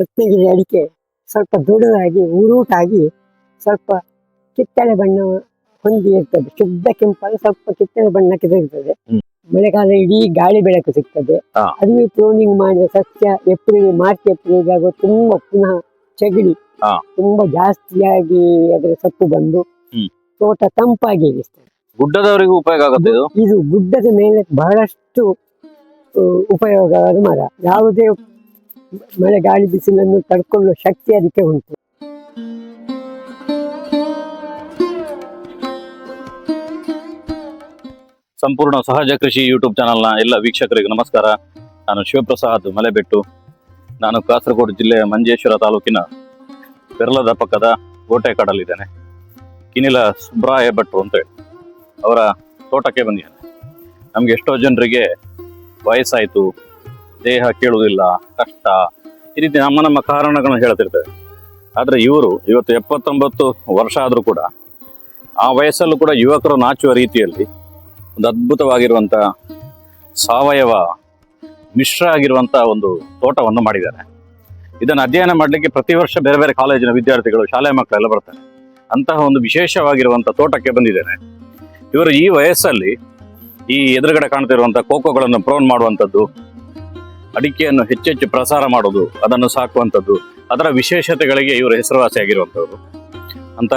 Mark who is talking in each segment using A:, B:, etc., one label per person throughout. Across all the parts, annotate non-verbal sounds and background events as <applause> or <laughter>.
A: ರತ್ನಗಿರಿ ಅಡಿಕೆ ಸ್ವಲ್ಪ ದೊಡ್ಡದಾಗಿ ಉರುಟಾಗಿ ಸ್ವಲ್ಪ ಕಿತ್ತಳೆ ಬಣ್ಣ ಹೊಂದಿ ಇರ್ತದೆ. ಶುದ್ಧ ಕೆಂಪಾಗಿ ಸ್ವಲ್ಪ ಕಿತ್ತಳೆ ಬಣ್ಣಕ್ಕೆ
B: ಸಿಗ್ತದೆ.
A: ಮಳೆಗಾಲ ಇಡೀ ಗಾಳಿ ಬೆಳಕು ಸಿಗ್ತದೆ.
B: ಹಾ.
A: ಅದು ಪ್ರೂನಿಂಗ್ ಮಾಡಿದ ಸಸ್ಯ ಏಪ್ರಿಲ್ ಮಾರ್ಚ್ ಏಪ್ರಿಲ್ ಆಗುವ ತುಂಬಾ ಪುನಃ
B: ಚಗಡಿ
A: ತುಂಬಾ ಜಾಸ್ತಿಯಾಗಿ ಅದರ ಸತ್ತು ಬಂದು ತೋಟ ತಂಪಾಗಿ ಇರಿಸ್ತದೆ
B: ಗುಡ್ಡದವರಿಗೂ ಉಪಯೋಗ ಆಗುತ್ತೆ ಇದು?
A: ಗುಡ್ಡದ ಮೇಲೆ ಬಹಳಷ್ಟು ಉಪಯೋಗ ಉಪಯೋಗವಾದ ಮರ. ಯಾವುದೇ ಮಳೆ ಗಾಳಿ ಬಿಸಿಲನ್ನು ತಡ್ಕೊಳ್ಳುವ ಶಕ್ತಿ ಅದಕ್ಕೆ ಉಂಟು.
B: ಸಂಪೂರ್ಣ ಸಹಜ ಕೃಷಿ ಯೂಟ್ಯೂಬ್ ಚಾನಲ್ನ ಎಲ್ಲ ವೀಕ್ಷಕರಿಗೆ ನಮಸ್ಕಾರ. ನಾನು ಶಿವಪ್ರಸಾದ್ ಮಲೆಬೆಟ್ಟು. ನಾನು ಕಾಸರಗೋಡು ಜಿಲ್ಲೆಯ ಮಂಜೇಶ್ವರ ತಾಲೂಕಿನ ಪೆರ್ಲದ ಪಕ್ಕದ ಗೋಟೆಕಾಡಲ್ಲಿದ್ದೇನೆ ಕಿನಿಲ ಸುಬ್ರಾಯ ಭಟ್ರು ಅಂತೇಳಿ ಅವರ ತೋಟಕ್ಕೆ ಬಂದಿದ್ದೇನೆ. ನಮ್ಗೆ ಎಷ್ಟೋ ಜನರಿಗೆ ವಯಸ್ಸಾಯಿತು ದೇಹ ಕೇಳುವುದಿಲ್ಲ, ಕಷ್ಟ. ಈ ರೀತಿ ನಮ್ಮ ನಮ್ಮ ಕಾರಣಗಳನ್ನು ಹೇಳ್ತಿರ್ತೇವೆ. ಆದರೆ ಇವರು ಇವತ್ತು ಎಪ್ಪತ್ತೊಂಬತ್ತು ವರ್ಷ ಆದರೂ ಕೂಡ ಆ ವಯಸ್ಸಲ್ಲೂ ಕೂಡ ಯುವಕರು ನಾಚುವ ರೀತಿಯಲ್ಲಿ ಒಂದು ಅದ್ಭುತವಾಗಿರುವಂಥ ಸಾವಯವ ಮಿಶ್ರ ಆಗಿರುವಂಥ ಒಂದು ತೋಟವನ್ನು ಮಾಡಿದ್ದಾರೆ. ಇದನ್ನು ಅಧ್ಯಯನ ಮಾಡಲಿಕ್ಕೆ ಪ್ರತಿ ವರ್ಷ ಬೇರೆ ಬೇರೆ ಕಾಲೇಜಿನ ವಿದ್ಯಾರ್ಥಿಗಳು, ಶಾಲೆ ಮಕ್ಕಳೆಲ್ಲ ಬರ್ತಾರೆ. ಅಂತಹ ಒಂದು ವಿಶೇಷವಾಗಿರುವಂಥ ತೋಟಕ್ಕೆ ಬಂದಿದ್ದೇನೆ. ಇವರು ಈ ವಯಸ್ಸಲ್ಲಿ ಈ ಎದುರುಗಡೆ ಕಾಣ್ತಿರುವಂಥ ಕೋಕೋಗಳನ್ನು ಪ್ರೋನ್ ಮಾಡುವಂಥದ್ದು ಅಡಿಕೆಯನ್ನು ಹೆಚ್ಚೆಚ್ಚು ಪ್ರಸಾರ ಮಾಡೋದು ಅದನ್ನು ಸಾಕುವಂಥದ್ದು ಅದರ ವಿಶೇಷತೆಗಳಿಗೆ ಇವರು ಹೆಸರುವಾಸಿಯಾಗಿರುವಂಥವ್ರು. ಅಂತ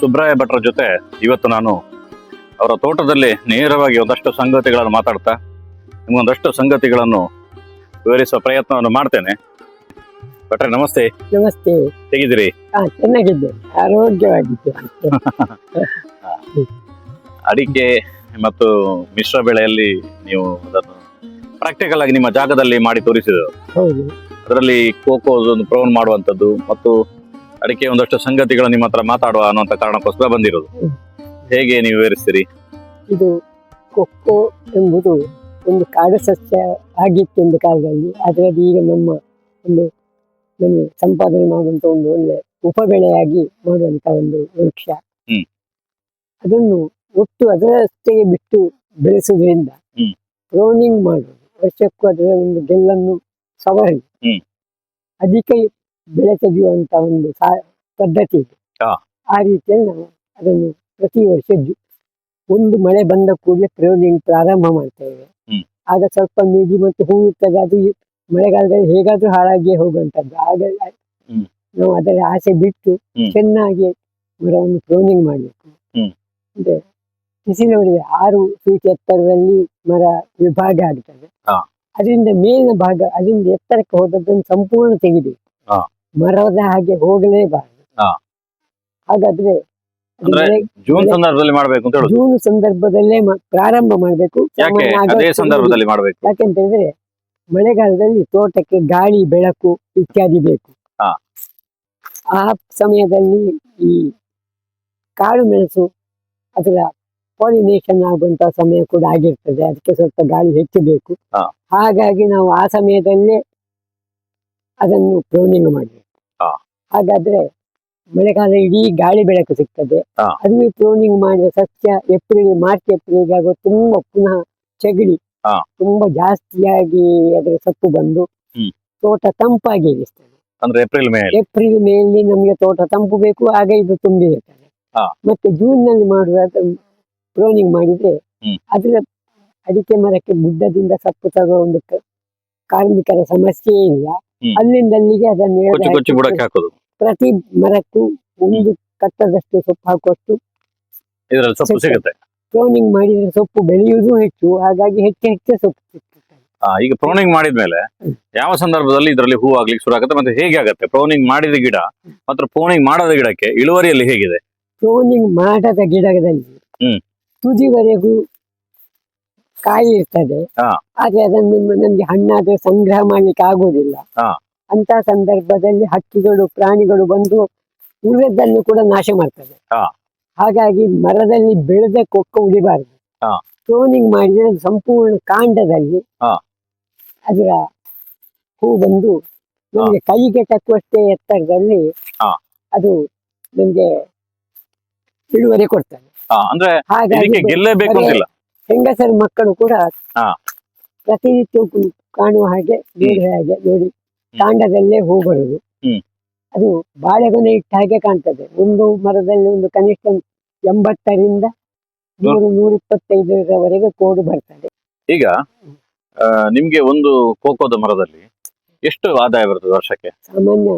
B: ಸುಬ್ರಾಯ ಭಟ್ರ ಜೊತೆ ಇವತ್ತು ನಾನು ಅವರ ತೋಟದಲ್ಲಿ ನೇರವಾಗಿ ಒಂದಷ್ಟು ಸಂಗತಿಗಳನ್ನು ಮಾತಾಡ್ತಾ ನಿಮಗೊಂದಷ್ಟು ಸಂಗತಿಗಳನ್ನು ವಿವರಿಸುವ ಪ್ರಯತ್ನವನ್ನು ಮಾಡ್ತೇನೆ. ಭಟ್ರೆ ನಮಸ್ತೆ.
A: ನಮಸ್ತೆ.
B: ಹೇಗಿದ್ದೀರಿ?
A: ಚೆನ್ನಾಗಿದ್ದೇನೆ <laughs>
B: ಅಡಿಕೆ ಮತ್ತು ಮಿಶ್ರ ಬೆಳೆಯಲ್ಲಿ ನೀವು ಅದನ್ನು ಪ್ರಾಕ್ಟಿಕಲ್ ಆಗಿ ನಿಮ್ಮ ಜಾಗದಲ್ಲಿ ಮಾಡಿ ತೋರಿಸಿದ್ರು.
A: ಹೌದು.
B: ಅದರಲ್ಲಿ ಕೋಕೋ ಒಂದು ಪ್ರೌನ್ ಮಾಡುವಂಥದ್ದು ಮತ್ತು ಅಡಿಕೆ ಒಂದಷ್ಟು ಸಂಗತಿಗಳು ನಿಮ್ಮ ಹತ್ರ ಮಾತಾಡುವ ಅನ್ನುವಂಥ ಕಾರಣಕ್ಕೋಸ್ಕರ ಬಂದಿರೋದು. ಹೇಗೆ ನೀವು ವಿವರಿಸ್ತೀರಿ?
A: ಇದು ಕೊಕ್ಕೋ ಎಂಬುದು ಒಂದು ಕಾಡು ಸಸ್ಯ ಆಗಿತ್ತು ಒಂದು ಕಾಲದಲ್ಲಿ. ಅದರಲ್ಲಿ ಈಗ ನಮ್ಮ ಒಂದು ನಮಗೆ ಸಂಪಾದನೆ ಮಾಡುವಂತ ಒಂದು ಒಳ್ಳೆ ಉಪಬೆಳೆಯಾಗಿ ಮಾಡುವಂತ ಒಂದು ವೃಕ್ಷ.
B: ಹ್ಮ್.
A: ಅದನ್ನು ಒಟ್ಟು ಅದರಷ್ಟೇ ಬಿಟ್ಟು ಬೆಳೆಸುವುದರಿಂದ
B: ಹ್ಮ್.
A: ಪ್ರೋನಿಂಗ್ ಮಾಡುವುದು. ವರ್ಷಕ್ಕೂ ಅದರ ಒಂದು ಗೆಲ್ಲನ್ನು ಸವರಿ
B: ಹ್ಮ್.
A: ಅಧಿಕ ಬೆಳೆ ತೆಗೆಯುವಂತ ಒಂದು ಸಾ- ಪದ್ಧತಿ ಇದೆ
B: ಹಾ.
A: ಆ ರೀತಿಯಲ್ಲಿ ನಾವು ಅದನ್ನು ಪ್ರತಿ ವರ್ಷ ಜು- ಒಂದು ಮಳೆ ಬಂದ ಕೂಡಲೇ ಪ್ರಯೋನಿಂಗ್ ಪ್ರಾರಂಭ ಮಾಡ್ತೇವೆ
B: ಹ್ಮ್.
A: ಆಗ ಸ್ವಲ್ಪ ಮೀಜಿ ಮತ್ತು ಹೂ ಇರ್ತದೆ ಅದು ಈ ಮಳೆಗಾಲದಲ್ಲಿ ಹೇಗಾದ್ರೂ ಹಾಳಾಗಿಯೇ ಹೋಗುವಂತದ್ದು ಆಗ
B: ಹ್ಮ್.
A: ನಾವು ಅದರ ಆಸೆ ಬಿಟ್ಟು
B: ಹ್ಮ್.
A: ಚೆನ್ನಾಗಿ ಮರವನ್ನು ಪ್ರೋನಿಂಗ್ ಮಾಡಬೇಕು
B: ಹ್ಮ್.
A: ಅಂದ್ರೆ ಬಿಸಿಲು ಹೊಡೆದ ಆರು ಫೀಟ್ ಎತ್ತರದಲ್ಲಿ ಮರ ವಿಭಾಗ ಆಗ್ತದೆ. ಅದರಿಂದ ಮೇಲಿನ ಭಾಗ ಅದರಿಂದ ಎತ್ತರಕ್ಕೆ ಹೋದದ್ದನ್ನು ಸಂಪೂರ್ಣ ತೆಗಿಬೇಕು. ಮರದ ಹಾಗೆ ಹೋಗಲೇಬಾರದು. ಹಾಗಾದ್ರೆ
B: ಜೂನ್ ಸಂದರ್ಭದಲ್ಲಿ ಮಾಡಬೇಕು ಅಂತ
A: ಜೂನ್ ಸಂದರ್ಭದಲ್ಲೇ ಪ್ರಾರಂಭ ಮಾಡಬೇಕು
B: ಸಂದರ್ಭದಲ್ಲಿ ಮಾಡ್ಬೇಕು
A: ಯಾಕೆಂತ ಹೇಳಿದ್ರೆ ಮಳೆಗಾಲದಲ್ಲಿ ತೋಟಕ್ಕೆ ಗಾಳಿ ಬೆಳಕು ಇತ್ಯಾದಿ ಬೇಕು. ಆ ಸಮಯದಲ್ಲಿ ಈ ಕಾಳು ಮೆಣಸು ಅದರ ಪಾಲಿನೇಷನ್ ಆಗುವಂತ ಸಮಯ ಕೂಡ ಆಗಿರ್ತದೆ ಅದಕ್ಕೆ ಸ್ವಲ್ಪ ಗಾಳಿ ಹೆಚ್ಚು ಬೇಕು
B: ಹಾ.
A: ಹಾಗಾಗಿ ನಾವು ಆ ಸಮಯದಲ್ಲೇ ಅದನ್ನು ಪ್ರೋನಿಂಗ್ ಮಾಡಬೇಕು
B: ಹಾ.
A: ಹಾಗಾದ್ರೆ ಮಳೆಗಾಲ ಇಡೀ ಗಾಳಿ ಬೆಳಕು ಸಿಗ್ತದೆ
B: ಹಾ.
A: ಪ್ರೋನಿಂಗ್ ಪ್ರೂನಿಂಗ್ ಮಾಡಿದ ಸಸ್ಯ ಏಪ್ರಿಲ್ ಮಾರ್ಚ್ ಏಪ್ರಿಲ್ ಆಗುವ ತುಂಬಾ ಪುನಃ ಚಗಡಿ
B: ಹಾ.
A: ತುಂಬಾ ಜಾಸ್ತಿಯಾಗಿ ಅದರ ಸೊಪ್ಪು ಬಂದು
B: ಹ್ಮ್.
A: ತೋಟ ತಂಪಾಗಿ ಇರಿಸ್ತದೆ
B: ಅಂದ್ರೆ ಏಪ್ರಿಲ್ ಮೇ
A: ಏಪ್ರಿಲ್ ಮೇಲಿ ನಮಗೆ ತೋಟ ತಂಪು ಬೇಕು ಆಗ ಇದು ತುಂಬಿರುತ್ತದೆ
B: ಹಾ.
A: ಮತ್ತೆ ಜೂನ್ನಲ್ಲಿ ಮಾಡುವಾಗ ಪ್ರೋನಿಂಗ್ ಮಾಡಿದ್ರೆ. ಅದರ ಅಡಿಕೆ ಮರಕ್ಕೆ ಗುಡ್ಡದಿಂದ ಸಪ್ಪು ತಗೋ ಒಂದು ಕಾರ್ಮಿಕರ ಸಮಸ್ಯೆ ಇಲ್ಲ. ಅಲ್ಲಿಂದ ಅಲ್ಲಿಗೆ ಅದನ್ನು ಪ್ರತಿ ಮರಕ್ಕೂ ಒಂದು ಕಟ್ಟದಷ್ಟು ಸೊಪ್ಪು ಹಾಕುವಷ್ಟು
B: ಇದ್ರಲ್ಲಿ ಸೊಪ್ಪು ಸಿಗುತ್ತೆ.
A: ಪ್ರೋನಿಂಗ್ ಮಾಡಿದ್ರೆ ಸೊಪ್ಪು ಬೆಳೆಯುವುದು ಹೆಚ್ಚು ಹಾಗಾಗಿ ಹೆಚ್ಚು ಹೆಚ್ಚು ಸೊಪ್ಪು
B: ಈಗ ಪ್ರೋನಿಂಗ್ ಮಾಡಿದ್ಮೇಲೆ. ಯಾವ ಸಂದರ್ಭದಲ್ಲಿ ಇದರಲ್ಲಿ ಹೂ ಆಗ್ಲಿಕ್ಕೆ ಶುರು ಆಗುತ್ತೆ ಮತ್ತೆ ಹೇಗೆ ಆಗುತ್ತೆ? ಪ್ರೋನಿಂಗ್ ಮಾಡಿದ ಗಿಡ ಮಾತ್ರ ಪ್ರೋನಿಂಗ್ ಮಾಡದ ಗಿಡಕ್ಕೆ ಇಳುವರಿಯಲ್ಲಿ ಹೇಗಿದೆ?
A: ಪ್ರೋನಿಂಗ್ ಮಾಡದ ಗಿಡದಲ್ಲಿ
B: ಹ್ಮ್.
A: ತುದಿವರೆಗೂ ಕಾಯಿ ಇರ್ತದೆ. ಆದ್ರೆ ಅದನ್ನು ನಮ್ಗೆ ಹಣ್ಣಾದ್ರೆ ಸಂಗ್ರಹ ಮಾಡ್ಲಿಕ್ಕೆ
B: ಆಗುದಿಲ್ಲ.
A: ಅಂತ ಸಂದರ್ಭದಲ್ಲಿ ಹಕ್ಕಿಗಳು ಪ್ರಾಣಿಗಳು ಬಂದು ಉಳಿದನ್ನು ಕೂಡ ನಾಶ ಮಾಡ್ತದೆ. ಹಾಗಾಗಿ ಮರದಲ್ಲಿ ಬೆಳೆದ ಕೊಕ್ಕ ಉಳಿಬಾರದು ಕ್ಲೋನಿಂಗ್ ಮಾಡಿದ್ರೆ ಸಂಪೂರ್ಣ ಕಾಂಡದಲ್ಲಿ. ಅದರ ಹೂ ಬಂದು ನಮಗೆ ಕೈಗೆ ತಕ್ಕುವಷ್ಟೇ ಎತ್ತರದಲ್ಲಿ. ಅದು ನಮ್ಗೆ ಇಳುವರಿ ಕೊಡ್ತದೆ
B: ಅಂದ್ರೆ ಇದಕ್ಕೆ ಗೆಲ್ಲೇಬೇಕು ಅಂತಿಲ್ಲ.
A: ಹೆಂಗಸರ ಮಕ್ಕಳು ಕೂಡ. ಪ್ರತಿನಿತ್ಯ ಕಾಣುವ ಹಾಗೆ ಬೇರೆ ಹಾಗೆ ನೋಡಿ ತಾಂಡದಲ್ಲೇ ಹೂ ಬರುದು ಅದು ಬಾಳೆಗೊನೆ ಇಟ್ಟ ಹಾಗೆ ಕಾಣ್ತದೆ. ಒಂದು ಮರದಲ್ಲಿ ಒಂದು ಕನಿಷ್ಠ ಎಂಬತ್ತರಿಂದ ನೂರು ನೂರಿಪ್ಪತ್ತೈದರವರೆಗೆ ಕೋಡು ಬರ್ತದೆ.
B: ಈಗ ನಿಮ್ಗೆ ಒಂದು ಕೋಕೋದ ಮರದಲ್ಲಿ ಎಷ್ಟು ಆದಾಯ ಬರ್ತದೆ ವರ್ಷಕ್ಕೆ?
A: ಸಾಮಾನ್ಯ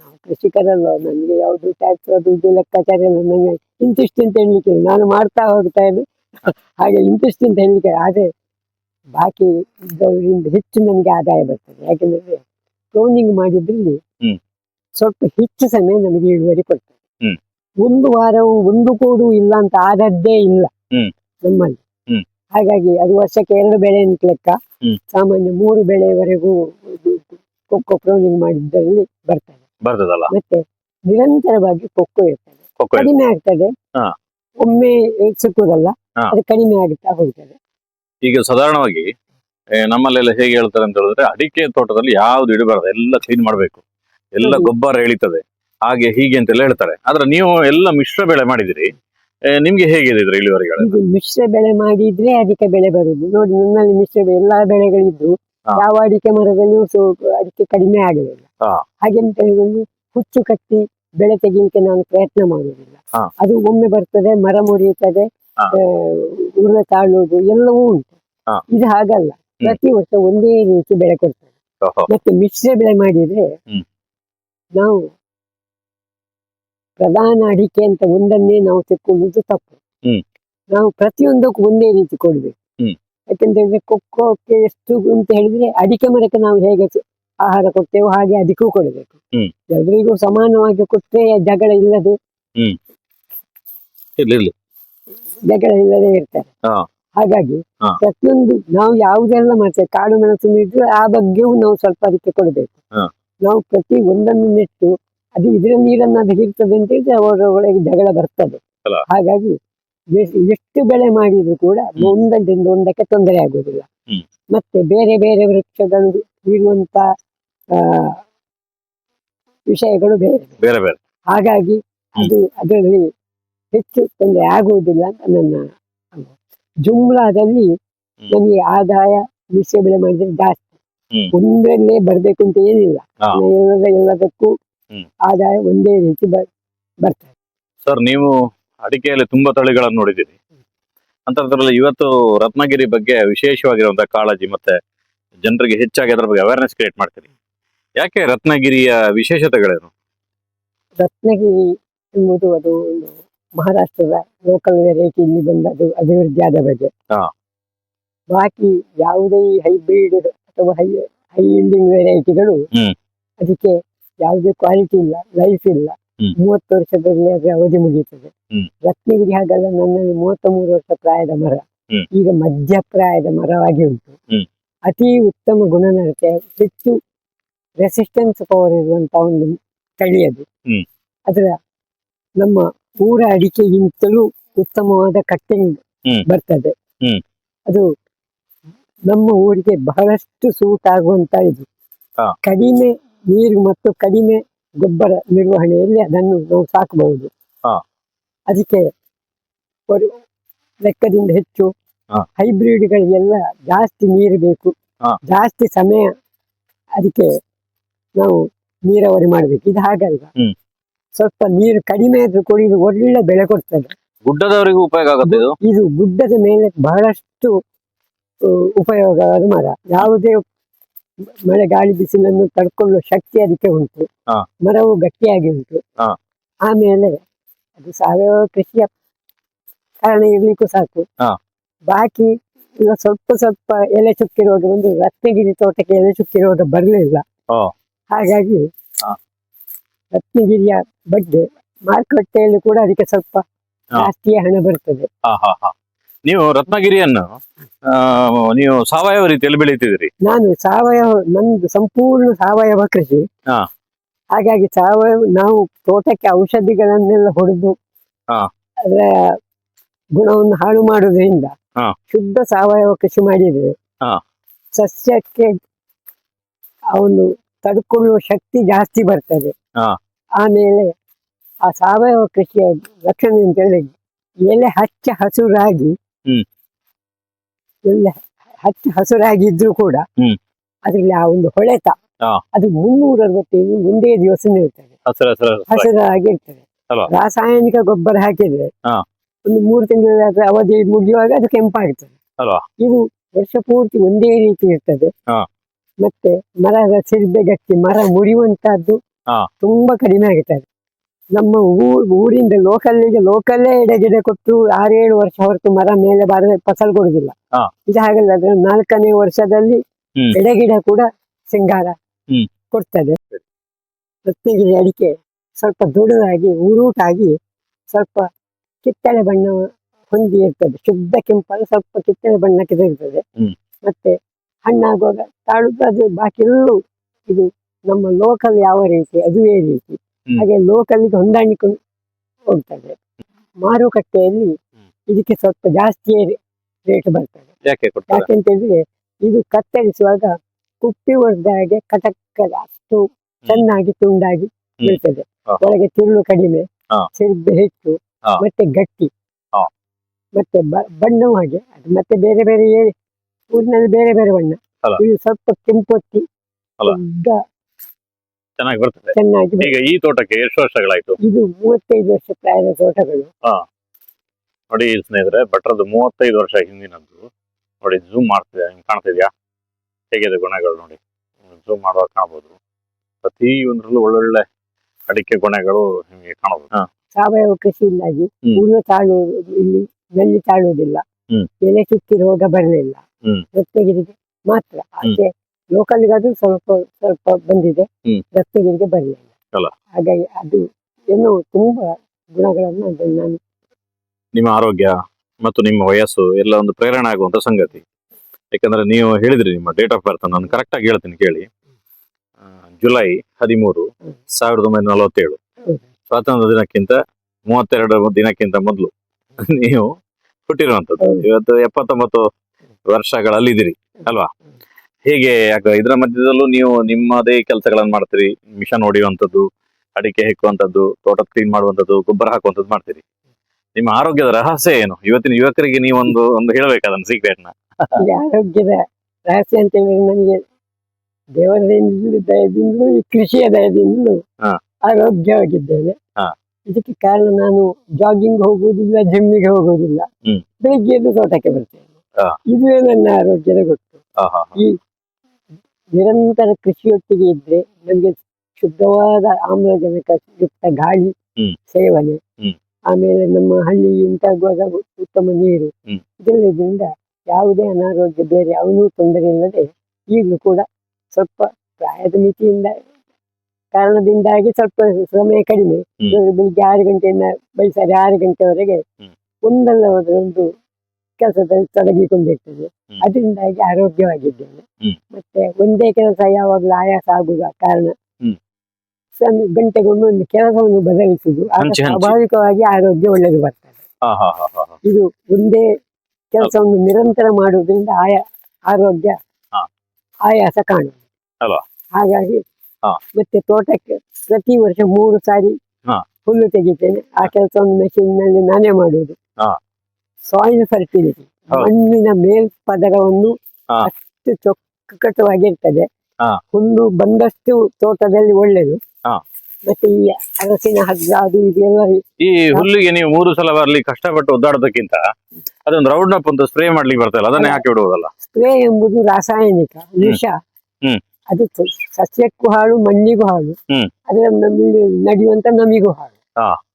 A: ನಾವು ಕೃಷಿಕರಲ್ಲ ನನಗೆ ಯಾವುದು ಟ್ಯಾಕ್ಸ್ ಅದು ಇದು ಲೆಕ್ಕಾಚಾರ ಇಲ್ಲ ನನಗೆ ಇಂತಿಷ್ಟು ಅಂತ ಹೇಳಲಿಕ್ಕೆ ನಾನು ಮಾಡ್ತಾ ಹೋಗ್ತಾ ಇದ್ದೆ. ಹಾಗೆ ಇಂತಿಷ್ಟು ಅಂತ ಹೇಳಲಿಕ್ಕೆ ಆದರೆ ಬಾಕಿ ಇದ್ದವರಿಂದ ಹೆಚ್ಚು ನನಗೆ ಆದಾಯ ಬರ್ತದೆ. ಯಾಕೆಂದ್ರೆ ಕ್ಲೋನಿಂಗ್ ಮಾಡಿದ್ರಲ್ಲಿ. ಸ್ವಲ್ಪ ಹೆಚ್ಚು ಸಮಯ ನಮಗೆ ಇಳುವರಿ ಕೊಡ್ತದೆ ಒಂದು ವಾರವು ಒಂದು ಕೋಡು ಇಲ್ಲ ಅಂತ ಆದದ್ದೇ ಇಲ್ಲ. ನಮ್ಮಲ್ಲಿ. ಹಾಗಾಗಿ ಅದು ವರ್ಷಕ್ಕೆ ಎರಡು ಬೆಳೆ ಅಂತ ಲೆಕ್ಕ ಸಾಮಾನ್ಯ ಮೂರು ಬೆಳೆವರೆಗೂ ಕೊಕ್ಕೋ ಕ್ಲೋನಿಂಗ್ ಮಾಡಿದ್ದರಲ್ಲಿ ಬರ್ತದೆ.
B: ಬರ್ತದಲ್ಲ?
A: ಮತ್ತೆ ನಿರಂತರವಾಗಿ ಕೊಕ್ಕೋ ಇರ್ತದೆ.
B: ಕೊಕ್ಕೋ
A: ಕಡಿಮೆ ಆಗ್ತದೆ.
B: ಹಾ.
A: ಒಮ್ಮೆ ಸಿಕ್ಕುದಲ್ಲ
B: ಹಾ.
A: ಅದು ಕಡಿಮೆ ಆಗುತ್ತಾ ಹೋಗ್ತದೆ.
B: ಈಗ ಸಾಧಾರಣವಾಗಿ ಏ, ನಮ್ಮಲ್ಲೆಲ್ಲ ಹೇಗೆ ಹೇಳ್ತಾರೆ ಅಂತ ಹೇಳಿದ್ರೆ ಅಡಿಕೆ ತೋಟದಲ್ಲಿ ಯಾವ್ದು ಇಡಬಾರ್ದು ಎಲ್ಲ ಕ್ಲೀನ್ ಮಾಡಬೇಕು. ಎಲ್ಲ
A: ಹೌದು.
B: ಗೊಬ್ಬರ ಎಳಿತದೆ. ಹಾಗೆ ಹೀಗೆ ಅಂತೆಲ್ಲ ಹೇಳ್ತಾರೆ. ಆದ್ರೆ ನೀವು ಎಲ್ಲ ಮಿಶ್ರ ಬೆಳೆ ಮಾಡಿದಿರಿ. ಏ, ನಿಮ್ಗೆ ಹೇಗಿದೆ ಇದ್ರೆ ಇಳುವರಿಗಳು?
A: ಇದು ಮಿಶ್ರ ಬೆಳೆ ಮಾಡಿದ್ರೆ ಅದಕ್ಕೆ ಬೆಳೆ ಬರುದು ನೋಡಿ ನನ್ನಲ್ಲಿ ಮಿಶ್ರ ಬೆಳೆ ಎಲ್ಲಾ ಬೆಳೆಗಳಿದ್ದು. ಯಾವ ಅಡಿಕೆ ಮರದಲ್ಲಿ ಅಡಿಕೆ ಕಡಿಮೆ ಆಗಲಿಲ್ಲ. ಹಾಗೆಂತ ಹೇಳಿದ್ರೆ ಹುಚ್ಚು ಕಟ್ಟಿ ಬೆಳೆ ತೆಗಿಲಿಕ್ಕೆ ನಾನು ಪ್ರಯತ್ನ ಮಾಡುವುದಿಲ್ಲ. ಅದು ಒಮ್ಮೆ ಬರ್ತದೆ ಮರ ಮುರಿಯುತ್ತದೆ ಉರುಳ ತಾಳುವುದು ಎಲ್ಲವೂ ಉಂಟು. ಇದು ಹಾಗಲ್ಲ. ಪ್ರತಿ ವರ್ಷ ಒಂದೇ ರೀತಿ ಬೆಳೆ ಕೊಡ್ತದೆ ಮತ್ತೆ ಮಿಶ್ರ ಬೆಳೆ ಮಾಡಿದ್ರೆ ನಾವು ಪ್ರಧಾನ ಅಡಿಕೆ ಅಂತ ಒಂದನ್ನೇ ನಾವು ತೆಕ್ಕೊಳ್ಳುವುದು ತಪ್ಪು. ನಾವು ಪ್ರತಿಯೊಂದಕ್ಕೂ ಒಂದೇ ರೀತಿ ಕೊಡ್ಬೇಕು. ಹೇಳಿದ್ರೆ ಕೊಕ್ಕೋಕ್ಕೆ ಎಷ್ಟು ಅಂತ ಹೇಳಿದ್ರೆ ಅಡಿಕೆ ಮರಕ್ಕೆ ನಾವು ಹೇಗೆ ಆಹಾರ ಕೊಡ್ತೇವೋ ಹಾಗೆ ಅದಕ್ಕೂ ಕೊಡಬೇಕು. ಎಲ್ರಿಗೂ ಸಮಾನವಾಗಿ ಕೊಟ್ಟರೆ ಜಗಳ ಇಲ್ಲದೆ ಜಗಳ ಇಲ್ಲದೆ ಇರ್ತಾರೆ. ಹಾಗಾಗಿ. ಪ್ರತಿಯೊಂದು ನಾವು ಯಾವುದೆಲ್ಲ ಮಾಡ್ತೇವೆ ಕಾಡು ಮೆಣಸು ಇದ್ರೆ ಆ ಬಗ್ಗೆಯೂ ನಾವು ಸ್ವಲ್ಪ ಅದಕ್ಕೆ ಕೊಡಬೇಕು. ನಾವು ಪ್ರತಿ ಒಂದನ್ನು ನೆಟ್ಟು ಅದು ಇದರ ನೀರನ್ನು ಅದು ಹೀರ್ತದೆ ಅಂತ ಹೇಳಿದ್ರೆ ಅವರ ಒಳಗೆ ಜಗಳ ಬರ್ತದೆ. ಹಾಗಾಗಿ ಎಷ್ಟು ಬೆಳೆ ಮಾಡಿದ್ರು ಕೂಡ. ಒಂದರಿಂದ ಒಂದಕ್ಕೆ ತೊಂದರೆ
B: ಆಗುದಿಲ್ಲ
A: ಮತ್ತೆ ಬೇರೆ ಬೇರೆ ವೃಕ್ಷಗಳು ಇರುವಂತ ವಿಷಯಗಳು ಬೇರೆ
B: ಬೇರೆ. ಬೇರೆ
A: ಹಾಗಾಗಿ ಅದು ಅದರಲ್ಲಿ ಹೆಚ್ಚು ತೊಂದರೆ ಆಗುವುದಿಲ್ಲ ಅಂತ ನನ್ನ. ಜುಮ್ಲಾದಲ್ಲಿ
B: ನನಗೆ
A: ನಮಗೆ ಆದಾಯ ಮಿಶ್ರ ಬೆಳೆ ಮಾಡಿದ್ರೆ ಜಾಸ್ತಿ. ಒಂದರಲ್ಲೇ ಬರ್ಬೇಕು ಅಂತ ಏನಿಲ್ಲ. ಎಲ್ಲದಕ್ಕೂ. ಆದಾಯ ಒಂದೇ ರೀತಿ ಬರ್- ಬರ್ತದೆ.
B: ಸರ್ ನೀವು ಅಡಿಕೆಯಲ್ಲಿ ತುಂಬಾ ತಳಿಗಳನ್ನು ನೋಡಿದ್ದೀನಿ ಅಂತದ್ರಲ್ಲಿ ಇವತ್ತು ರತ್ನಗಿರಿ ಬಗ್ಗೆ ವಿಶೇಷವಾಗಿರುವಂತಹ ಕಾಳಜಿ ಮತ್ತೆ ಜನರಿಗೆ ಹೆಚ್ಚಾಗಿ ಅದರ ಬಗ್ಗೆ ಅವೇರ್ನೆಸ್ ಕ್ರಿಯೇಟ್ ಮಾಡ್ತೀನಿ ಯಾಕೆ ರತ್ನಗಿರಿಯ ವಿಶೇಷತೆಗಳೇನು
A: ರತ್ನಗಿರಿ ಎಂಬುದು ಅದು ಒಂದು ಮಹಾರಾಷ್ಟ್ರದ ಲೋಕಲ್ ವೆರೈಟಿ ಇಲ್ಲಿ ಬಂದದು ಅಭಿವೃದ್ಧಿ ಆದ ಬಗ್ಗೆ
B: ಹಾ.
A: ಬಾಕಿ ಯಾವುದೇ ಹೈಬ್ರಿಡ್ ಅಥವಾ ಹೈ ಹೈ ಇಲ್ಡಿಂಗ್ ವೆರೈಟಿಗಳು
B: ಹ್ಮ್.
A: ಅದಕ್ಕೆ ಯಾವುದೇ ಕ್ವಾಲಿಟಿ ಇಲ್ಲ ಲೈಫ್ ಇಲ್ಲ. ಮೂವತ್ತು ವರ್ಷದಲ್ಲಿ ಮೇಲೆ ಅವಧಿ
B: ಮುಗಿಯುತ್ತದೆ.
A: ರತ್ನಗಿರಿ ಹಾಗಲ್ಲ ನನ್ನಲ್ಲಿ ಮೂವತ್ತ ಮೂರು ವರ್ಷ ಪ್ರಾಯದ ಮರ. ಈಗ ಮಧ್ಯ ಪ್ರಾಯದ ಮರವಾಗಿ ಉಂಟು. ಅತಿ ಉತ್ತಮ ಗುಣನಡತೆ ಹೆಚ್ಚು ರೆಸಿಸ್ಟೆನ್ಸ್ ಪವರ್ ಇರುವಂತಹ ಒಂದು ತಳಿ ಅದು. ಅದರ ನಮ್ಮ ಊರ ಅಡಿಕೆಗಿಂತಲೂ ಉತ್ತಮವಾದ ಕಟ್ಟಿಂಗ್. ಬರ್ತದೆ. ಅದು ನಮ್ಮ ಊರಿಗೆ ಬಹಳಷ್ಟು ಸೂಟ್ ಆಗುವಂತ ಇದು. ಕಡಿಮೆ ನೀರು ಮತ್ತು ಕಡಿಮೆ ಗೊಬ್ಬರ ನಿರ್ವಹಣೆಯಲ್ಲಿ ಅದನ್ನು ನಾವು ಸಾಕಬಹುದು. ಅದಕ್ಕೆ ಒಂದು ಲೆಕ್ಕದಿಂದ ಹೆಚ್ಚು. ಹೈಬ್ರಿಡ್ಗಳಿಗೆಲ್ಲ ಜಾಸ್ತಿ ನೀರು ಬೇಕು. ಜಾಸ್ತಿ ಸಮಯ ಅದಕ್ಕೆ ನಾವು ನೀರಾವರಿ ಮಾಡಬೇಕು. ಇದು ಹಾಗಲ್ಲ. ಸ್ವಲ್ಪ ನೀರು ಕಡಿಮೆ ಆದ್ರೂ ಕೂಡ ಇದು ಒಳ್ಳೆ ಬೆಳೆ ಕೊಡ್ತದೆ.
B: ಗುಡ್ಡದವರಿಗೂ ಉಪಯೋಗ ಆಗುತ್ತೆ ಇದು?
A: ಗುಡ್ಡದ ಮೇಲೆ ಬಹಳಷ್ಟು ಉಪಯೋಗವಾದ ಮರ. ಯಾವುದೇ ಮಳೆ ಗಾಳಿ ಬಿಸಿಲನ್ನು ತಡ್ಕೊಳ್ಳುವ ಶಕ್ತಿ ಅದಕ್ಕೆ ಉಂಟು. ಮರವು ಗಟ್ಟಿಯಾಗಿ ಉಂಟು ಆಮೇಲೆ ಅದು ಸಾವಯವ ಕೃಷಿಯ ಕಾರಣ ಇರ್ಲಿಕ್ಕೂ ಸಾಕು. ಬಾಕಿ ಈಗ ಸ್ವಲ್ಪ ಸ್ವಲ್ಪ ಎಲೆ ಚುಕ್ಕಿ ರೋಗ ಒಂದು ರತ್ನಗಿರಿ ತೋಟಕ್ಕೆ ಎಲೆ ಚುಕ್ಕಿ ರೋಗ ಬರಲಿಲ್ಲ. ಹಾಗಾಗಿ. ರತ್ನಗಿರಿಯ ಬಗ್ಗೆ ಮಾರುಕಟ್ಟೆಯಲ್ಲಿ ಕೂಡ ಅದಕ್ಕೆ ಸ್ವಲ್ಪ. ಜಾಸ್ತಿಯೇ ಹಣ ಬರ್ತದೆ
B: ನೀವು ರತ್ನಗಿರಿಯನ್ನು ಆ, ನೀವು ಸಾವಯವ ರೀತಿಯಲ್ಲಿ ಬೆಳೀತಿದ್ದೀರಿ
A: ನಾನು ಸಾವಯವ ನಂದು ಸಂಪೂರ್ಣ ಸಾವಯವ ಕೃಷಿ
B: ಹಾ.
A: ಹಾಗಾಗಿ ಸಾವಯವ ನಾವು ತೋಟಕ್ಕೆ ಔಷಧಿಗಳನ್ನೆಲ್ಲ ಹೊಡೆದು
B: ಹಾ.
A: ಅದರ ಗುಣವನ್ನು ಹಾಳು ಮಾಡುವುದರಿಂದ
B: ಹಾ.
A: ಶುದ್ಧ ಸಾವಯವ ಕೃಷಿ ಮಾಡಿದ್ರೆ
B: ಹಾ.
A: ಸಸ್ಯಕ್ಕೆ ಅವನು ಒಂದು ತಡ್ಕೊಳ್ಳುವ ಶಕ್ತಿ ಜಾಸ್ತಿ ಬರ್ತದೆ
B: ಹಾ.
A: ಆಮೇಲೆ ಆ ಸಾವಯವ ಕೃಷಿಯ ಲಕ್ಷಣ ಅಂತ ಹೇಳಿ ಎಲೆ ಹಚ್ಚ ಹಸುರಾಗಿ
B: ಹ್ಮ್.
A: ಎಲೆ ಹಚ್ಚ ಹಸುರಾಗಿದ್ರು ಕೂಡ
B: ಹ್ಮ್.
A: ಅದ್ರಲ್ಲಿ ಆ ಒಂದು ಹೊಳೆತ
B: ಹಾ.
A: ಅದು ಮುನ್ನೂರ ಅರವತ್ತೈದು ಒಂದೇ ದಿವಸ ನಿಲ್ತದೆ
B: ಹಸಿರು ಹಸಿರು
A: ಹಸಿರಾಗಿರ್ತದೆ
B: ಅಲ್ವಾ?
A: ರಾಸಾಯನಿಕ ಗೊಬ್ಬರ ಹಾಕಿದ್ರೆ
B: ಹಾ.
A: ಒಂದು ಮೂರು ತಿಂಗಳ ಅವಧಿ ಮುಗಿಯುವಾಗ ಅದು ಕೆಂಪಾಗ್ತದೆ
B: ಅಲ್ವಾ?
A: ಇದು ವರ್ಷ ಪೂರ್ತಿ ಒಂದೇ ರೀತಿ ಇರ್ತದೆ
B: ಹಾ.
A: ಮತ್ತೆ ಮರದ ಸಿರ್ಬೆ ಗಟ್ಟಿ ಮರ ಮುರಿಯುವಂತಹದ್ದು
B: ಹಾ.
A: ತುಂಬಾ ಕಡಿಮೆ ಆಗುತ್ತದೆ ನಮ್ಮ ಊರು ಊರಿಂದ ಲೋಕಲ್ಲಿಗೆ ಲೋಕಲ್ಲೇ ಎಡೆಗಿಡ ಕೊಟ್ಟು ಆರೇಳು ವರ್ಷ ಹೊರತು ಮರ ಮೇಲೆ ಬಾರ ಫಸಲ್ ಕೊಡುದಿಲ್ಲ. ಇದು ಹಾಗಲ್ಲ ಅದ್ರ ನಾಲ್ಕನೇ ವರ್ಷದಲ್ಲಿ. ಎಡೆಗಿಡ ಕೂಡ ಸಿಂಗಾರ. ಕೊಡ್ತದೆ ಪ್ರತಿಗಿಡ ಅಡಿಕೆ ಸ್ವಲ್ಪ ದೊಡ್ಡದಾಗಿ ಉರುಟಾಗಿ ಸ್ವಲ್ಪ ಕಿತ್ತಳೆ ಬಣ್ಣ ಹೊಂದಿ ಇರ್ತದೆ ಶುದ್ಧ ಕೆಂಪಲ್ಲ ಸ್ವಲ್ಪ ಕಿತ್ತಳೆ ಬಣ್ಣಕ್ಕೆ
B: ಹ್ಮ್.
A: ಮತ್ತೆ ಹಣ್ಣಾಗುವಾಗ ತಾಳುದು ಅದು ಬಾಕಿ ಎಲ್ಲೂ ಇದು ನಮ್ಮ ಲೋಕಲ್ ಯಾವ ರೀತಿ ಅದುವೇ ರೀತಿ. ಹಾಗೆ ಲೋಕಲ್ಗೆ ಹೊಂದಾಣಿಕೊಂಡು ಹೋಗ್ತದೆ ಮಾರುಕಟ್ಟೆಯಲ್ಲಿ. ಇದಕ್ಕೆ ಸ್ವಲ್ಪ ಜಾಸ್ತಿಯೇ ರೇಟ್ ಬರ್ತದೆ.
B: ಯಾಕೆ
A: ಯಾಕೆಂತ ಹೇಳಿದ್ರೆ ಇದು ಕತ್ತರಿಸುವಾಗ ಕುಪ್ಪಿ ಹೊಡೆದ ಹಾಗೆ ಕಟಕ್ಕದ ಅಷ್ಟು ಚೆನ್ನಾಗಿ ತುಂಡಾಗಿ. ಬೀಳ್ತದೆ ಒಳಗೆ ತಿರುಳು ಕಡಿಮೆ. ಸಿರ್ಬೆ ಹೆಚ್ಚು ಮತ್ತೆ ಗಟ್ಟಿ ಮತ್ತೆ ಬಣ್ಣವೂ ಹಾಗೆ ಅದು ಮತ್ತೆ ಬೇರೆ ಬೇರೆ ಊರಿನಲ್ಲಿ ಬೇರೆ ಬೇರೆ ಬಣ್ಣ. ಇದು ಸ್ವಲ್ಪ ಕೆಂಪೊತ್ತಿ
B: ಚೆನ್ನಾಗಿ ಬರ್ತದೆ.
A: ಚೆನ್ನಾಗಿ ಬರ್ತದೆ.
B: ಈಗ ಈ ತೋಟಕ್ಕೆ ಎಷ್ಟು ವರ್ಷಗಳಾಯ್ತು?
A: ಇದು ಮೂವತ್ತೈದು ವರ್ಷ ಪ್ರಾಯದ ತೋಟಗಳು.
B: ನೋಡಿ ಸ್ನೇಹಿತರೆ ಭಟ್ರದ್ದು ಮೂವತ್ತೈದು ವರ್ಷ ಹಿಂದಿನದ್ದು. ನೋಡಿ ಝೂಮ್ ಮಾಡ್ತಿದ್ಯಾ? ನಿಮ್ಗೆ ಕಾಣ್ತಿದ್ಯಾ? ಹೇಗಿದೆ ಗುಣಗಳು ನೋಡಿ. ಝೂಮ್ ಮಾಡುವಾಗ ಕಾಣಬಹುದು ಪ್ರತಿ ಒಂದ್ರಲ್ಲೂ ಒಳ್ಳೊಳ್ಳೆ ಅಡಿಕೆ ಗುಣಗಳು ನಿಮಗೆ ಕಾಣಬಹುದು.
A: ಸಾವಯವ ಕೃಷಿಯಿಂದಾಗಿ
B: ಹ್ಮ್.
A: ಹುಲ್ಲು ತಾಳುವುದು ಇಲ್ಲಿ ನಲ್ಲಿ ತಾಳುವುದಿಲ್ಲ.
B: ಹ್ಮ್.
A: ಎಲೆ ಸುತ್ತಿ ರೋಗ ಬರಲಿಲ್ಲ.
B: ಹ್ಮ್.
A: ಮಾತ್ರ. ಆಚೆ ಲೋಕಲ್ಗಾದ್ರೂ ಸ್ವಲ್ಪ ಸ್ವಲ್ಪ ಬಂದಿದೆ
B: ಹ್ಮ್.
A: ರತ್ನಗಿರಿಗೆ ಬರಲಿಲ್ಲ. ಹಾಗಾಗಿ ಅದು ಏನೋ ತುಂಬಾ ಗುಣಗಳನ್ನು ಅದನ್ನು ನಾನು
B: ನಿಮ್ಮ ಆರೋಗ್ಯ ಮತ್ತು ನಿಮ್ಮ ವಯಸ್ಸು ಎಲ್ಲ ಒಂದು ಪ್ರೇರಣೆ ಆಗುವಂತ ಸಂಗತಿ ಯಾಕಂದ್ರೆ ನೀವು ಹೇಳಿದ್ರಿ ನಿಮ್ಮ ಡೇಟ್ ಆಫ್ ಬರ್ತ್ ನಾನು ಕರೆಕ್ಟ್ ಆಗಿ ಹೇಳ್ತೀನಿ ಕೇಳಿ ಆ, ಜುಲೈ ಹದಿಮೂರು. ಸಾವಿರದ ಒಂಬೈನೂರ ನಲವತ್ತೇಳು
A: ಹೌದು.
B: ಸ್ವಾತಂತ್ರ್ಯ ದಿನಕ್ಕಿಂತ ಮೂವತ್ತೆರಡು ದಿನಕ್ಕಿಂತ ಮೊದಲು ನೀವು ಹುಟ್ಟಿರುವಂತದ್ದು. ಇವತ್ತು ಎಪ್ಪತ್ತೊಂಬತ್ತು ವರ್ಷಗಳಲ್ಲಿದ್ದೀರಿ ಅಲ್ವಾ ಹೇಗೆ ಯಾಕ ಇದರ ಮಧ್ಯದಲ್ಲೂ ನೀವು ನಿಮ್ಮದೇ ಕೆಲಸಗಳನ್ನು ಮಾಡ್ತೀರಿ ಮಿಷನ್ ಹೊಡೆಯುವಂಥದ್ದು ಅಡಿಕೆ ಹೆಕ್ಕುವಂಥದ್ದು ತೋಟ ಕ್ಲೀನ್ ಮಾಡುವಂಥದ್ದು ಗೊಬ್ಬರ ಹಾಕುವಂಥದ್ದು ಮಾಡ್ತೀರಿ ನಿಮ್ಮ ಆರೋಗ್ಯದ ರಹಸ್ಯ ಏನು ಇವತ್ತಿನ ಯುವಕರಿಗೆ ನೀವೊಂದು ಒಂದು ಒಂದು ಅದನ್ನ ಸೀಕ್ರೆಟ್ನ
A: ಈ ಆರೋಗ್ಯದ ರಹಸ್ಯ ಅಂತ ಹೇಳಿದ್ರೆ ನನಗೆ ದೇವರ ದಯದಿಂದಲೂ ಈ ಕೃಷಿಯ ದಯದಿಂದಲೂ. ಆರೋಗ್ಯವಾಗಿದ್ದೇನೆ
B: ಹಾ.
A: ಇದಕ್ಕೆ ಕಾರಣ ನಾನು ಜಾಗಿಂಗ್ ಹೋಗುವುದಿಲ್ಲ ಜಿಮ್ಮಿಗೆ ಹೋಗುವುದಿಲ್ಲ. ಬೆಳಿಗ್ಗೆ ಎದ್ದು ತೋಟಕ್ಕೆ ಬರ್ತೇನೆ. ಇದುವೇ ನನ್ನ ಆರೋಗ್ಯದ ಗೊತ್ತು
B: ಆಹಾ
A: ನಿರಂತರ ಕೃಷಿಯೊಟ್ಟಿಗೆ ಇದ್ರೆ ನಮ್ಗೆ ಶುದ್ಧವಾದ ಆಮ್ಲಜನಕ ಯುಕ್ತ ಗಾಳಿ. ಸೇವನೆ. ಆಮೇಲೆ ನಮ್ಮ ಹಳ್ಳಿ ಉಂಟಾಗುವಾಗ ಉತ್ತಮ ನೀರು
B: ಇದೆಲ್ಲ
A: ಇದೆಲ್ಲದ್ರಿಂದ ಯಾವುದೇ ಅನಾರೋಗ್ಯ ಬೇರೆ ಯಾವನೂ ತೊಂದರೆ ಇಲ್ಲದೆ ಈಗಲೂ ಕೂಡ ಸ್ವಲ್ಪ ಪ್ರಾಯದ ಮಿತಿಯಿಂದ ಕಾರಣದಿಂದಾಗಿ ಸ್ವಲ್ಪ ಸಮಯ ಕಡಿಮೆ ಬೆಳಿಗ್ಗೆ ಆರು ಗಂಟೆಯಿಂದ ಬೈಸಾರಿ ಆರು ಗಂಟೆವರೆಗೆ. ಒಂದಲ್ಲ ಒಂದು ಕೆಲಸದಲ್ಲಿ ತೊಡಗಿಕೊಂಡಿರ್ತದೆ. ಅದರಿಂದಾಗಿ ಆರೋಗ್ಯವಾಗಿದ್ದೇನೆ. ಮತ್ತೆ ಒಂದೇ ಕೆಲಸ ಯಾವಾಗ್ಲೂ ಆಯಾಸ ಆಗುವ ಕಾರಣ ಗಂಟೆಗೊಮ್ಮೆ ಒಂದು ಕೆಲಸವನ್ನು
B: ಬದಲಿಸುದು.
A: ಸ್ವಾಭಾವಿಕವಾಗಿ ಆರೋಗ್ಯ ಒಳ್ಳೆಯದು ಬರ್ತದೆ ಇದು ಒಂದೇ ಕೆಲಸವನ್ನು ನಿರಂತರ ಮಾಡುವುದರಿಂದ ಆಯಾ ಆರೋಗ್ಯ ಆಯಾಸ ಕಾಣುವುದು
B: ಅಲ್ವಾ?
A: ಹಾಗಾಗಿ ಮತ್ತೆ ತೋಟಕ್ಕೆ ಪ್ರತಿ ವರ್ಷ ಮೂರು ಸಾರಿ. ಹುಲ್ಲು ತೆಗಿತೇನೆ ಆ ಕೆಲಸವನ್ನು ಮೆಷಿನ್ನಲ್ಲಿ ನಾನೇ ಮಾಡುವುದು. Soil fertility. ಮಣ್ಣಿನ ಮೇಲ್ಪದರವನ್ನು. ಅಷ್ಟು ಚೊಕ್ಕಟವಾಗಿರ್ತದೆ. ಹುಲ್ಲು ಬಂದಷ್ಟು ತೋಟದಲ್ಲಿ ಒಳ್ಳೆಯದು
B: ಹಾ.
A: ಮತ್ತೆ ಈ ಅರಸಿನ ಹಗ್ಗ ಅದು ಇದೆಲ್ಲ
B: ಈ ಹುಲ್ಲಿಗೆ ನೀವು ಮೂರು ಸಲ ಬರ್ಲಿ ಕಷ್ಟಪಟ್ಟು ಒದ್ದಾಡೋದಕ್ಕಿಂತ ಅದೊಂದು ರೌಂಡ್ ಅಪ್ ಅಂತ ಸ್ಪ್ರೇ ಮಾಡ್ಲಿಕ್ಕೆ ಬರ್ತಲ್ಲ ಅದನ್ನೇ ಹಾಕಿ ಬಿಡುವುದಲ್ಲ
A: ಸ್ಪ್ರೇ ಎಂಬುದು ರಾಸಾಯನಿಕ ವಿಷ
B: ಹ್ಮ್.
A: ಅದು ಸಸ್ಯಕ್ಕೂ ಹಾಳು ಮಣ್ಣಿಗೂ ಹಾಳು. ಅದರಲ್ಲಿ ನಡೆಯುವಂತ ನಮಿಗೂ ಹಾಳು.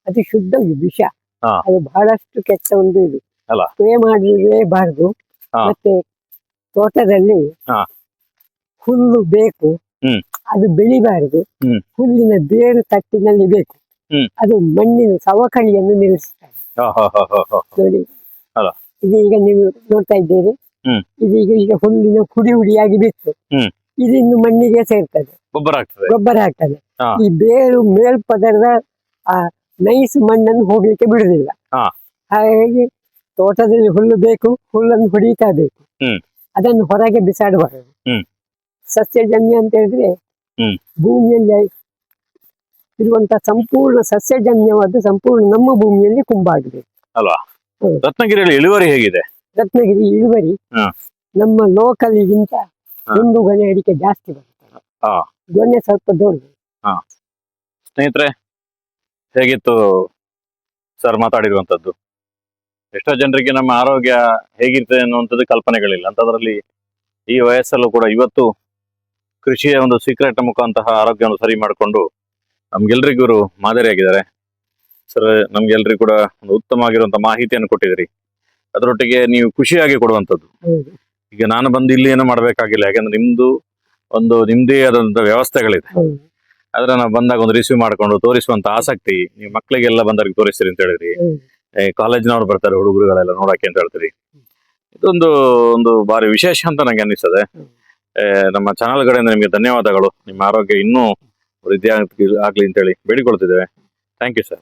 A: ಅದು ಶುದ್ಧ ವಿಷ. ಅದು ಬಹಳಷ್ಟು ಕೆಟ್ಟ ಒಂದು ಇದು
B: ಅಲ್ಲ?
A: ಸ್ಪ್ರೇ ಮಾಡಲೇಬಾರದು. ಮತ್ತೆ ತೋಟದಲ್ಲಿ. ಹುಲ್ಲು ಬೇಕು. ಅದು ಬೆಳಿಬಾರದು. ಹುಲ್ಲಿನ ಬೇರು ತಟ್ಟಿನಲ್ಲಿ ಬೇಕು. ಅದು ಮಣ್ಣಿನ ಸವಕಳಿಯನ್ನು
B: ನಿಲ್ಲಿಸ್ತಾರೆ
A: ನೋಡಿ. ಇದೀಗ ನೀವು ನೋಡ್ತಾ ಇದ್ದೀರಿ. ಇದೀಗ ಈಗ ಹುಲ್ಲಿನ ಹುಡಿ ಹುಡಿಯಾಗಿ ಬಿತ್ತು.
B: ಇದಿನ್ನು
A: ಇದು ಇನ್ನು ಮಣ್ಣಿಗೆ ಸೇರ್ತದೆ.
B: ಗೊಬ್ಬರ ಆಗ್ತದೆ.
A: ಗೊಬ್ಬರ ಆಗ್ತದೆ. ಈ ಬೇರು ಮೇಲ್ಪದರದ ಆ ನೈಸ್ ಮಣ್ಣನ್ನು ಹೋಗ್ಲಿಕ್ಕೆ ಬಿಡುದಿಲ್ಲ. ಹಾಗಾಗಿ ತೋಟದಲ್ಲಿ ಹುಲ್ಲು ಬೇಕು ಹುಲ್ಲನ್ನು ಹೊಡಿತಾ ಬೇಕು. ಅದನ್ನು ಹೊರಗೆ ಬಿಸಾಡಬಾರದು
B: ಹ್ಮ್.
A: ಸಸ್ಯಜನ್ಯ ಅಂತ ಹೇಳಿದ್ರೆ. ಭೂಮಿಯಲ್ಲಿ ಇರುವಂತ ಸಂಪೂರ್ಣ ಸಸ್ಯಜನ್ಯವಾದ ಸಂಪೂರ್ಣ ನಮ್ಮ ಭೂಮಿಯಲ್ಲಿ ಕುಂಬಾಗಿದೆ
B: ರತ್ನಗಿರಿಯಲ್ಲಿ ಇಳುವರಿ ಹೇಗಿದೆ
A: ರತ್ನಗಿರಿ ಇಳುವರಿ. ನಮ್ಮ ಲೋಕಲ್ಗಿಂತ. ಒಂದು ಗೊನೆ ಅಡಿಕೆ ಜಾಸ್ತಿ ಬರುತ್ತೆ. ಗೊನೆ ಸ್ವಲ್ಪ ದೊಡ್ಡ
B: ಸ್ನೇಹಿತರೆ ಹೇಗಿತ್ತು ಸರ್ ಮಾತಾಡಿರುವಂಥದ್ದು ಎಷ್ಟೋ ಜನರಿಗೆ ನಮ್ಮ ಆರೋಗ್ಯ ಹೇಗಿರ್ತದೆ ಅನ್ನುವಂಥದ್ದು ಕಲ್ಪನೆಗಳಿಲ್ಲ. ಅಂಥದ್ರಲ್ಲಿ ಈ ವಯಸ್ಸಲ್ಲೂ ಕೂಡ ಇವತ್ತು ಕೃಷಿಯ ಒಂದು ಸೀಕ್ರೆಟ್ ಮುಖಾಂತಹ ಆರೋಗ್ಯವನ್ನು ಸರಿ ಮಾಡಿಕೊಂಡು ನಮ್ಗೆಲ್ರಿಗೂ ಇವರು ಮಾದರಿಯಾಗಿದ್ದಾರೆ. ಸರ್ ನಮ್ಗೆಲ್ರಿಗೂ ಕೂಡ ಒಂದು ಉತ್ತಮವಾಗಿರುವಂಥ ಮಾಹಿತಿಯನ್ನು ಕೊಟ್ಟಿದ್ದೀರಿ. ಅದರೊಟ್ಟಿಗೆ ನೀವು ಖುಷಿಯಾಗಿ ಕೊಡುವಂಥದ್ದು. ಈಗ ನಾನು ಬಂದು ಇಲ್ಲಿ ಏನು ಮಾಡಬೇಕಾಗಿಲ್ಲ. ಯಾಕಂದ್ರೆ ನಿಮ್ದು ಒಂದು ನಿಮ್ದೇ ಆದಂತ ವ್ಯವಸ್ಥೆಗಳಿದೆ.
A: ಅದರ
B: ಆದ್ರೆ ನಾವು ಬಂದಾಗ ಒಂದು ರಿಸೀವ್ ಮಾಡ್ಕೊಂಡು ತೋರಿಸುವಂತ ಆಸಕ್ತಿ ನೀವು ಮಕ್ಕಳಿಗೆಲ್ಲ ಬಂದವರಿಗೆ ತೋರಿಸ್ತೀರಿ ಅಂತ ಹೇಳಿದ್ರಿ. ಕಾಲೇಜಿನವ್ರು ಬರ್ತಾರೆ, ಹುಡುಗರುಗಳೆಲ್ಲ ನೋಡಕ್ಕೆ ಅಂತ ಹೇಳ್ತೀರಿ. ಇದೊಂದು, ಒಂದು ಬಾರಿ ವಿಶೇಷ ಅಂತ ನಂಗೆ ಅನ್ನಿಸ್ತದೆ. ನಮ್ಮ ಚಾನಲ್ ಕಡೆಯಿಂದ ನಿಮಗೆ ಧನ್ಯವಾದಗಳು. ನಿಮ್ಮ ಆರೋಗ್ಯ ಇನ್ನೂ ವೃದ್ಧಿ ಆಗ್ಲಿ ಅಂತೇಳಿ ಬೇಡಿಕೊಳ್ತಿದ್ದೇವೆ. Thank you sir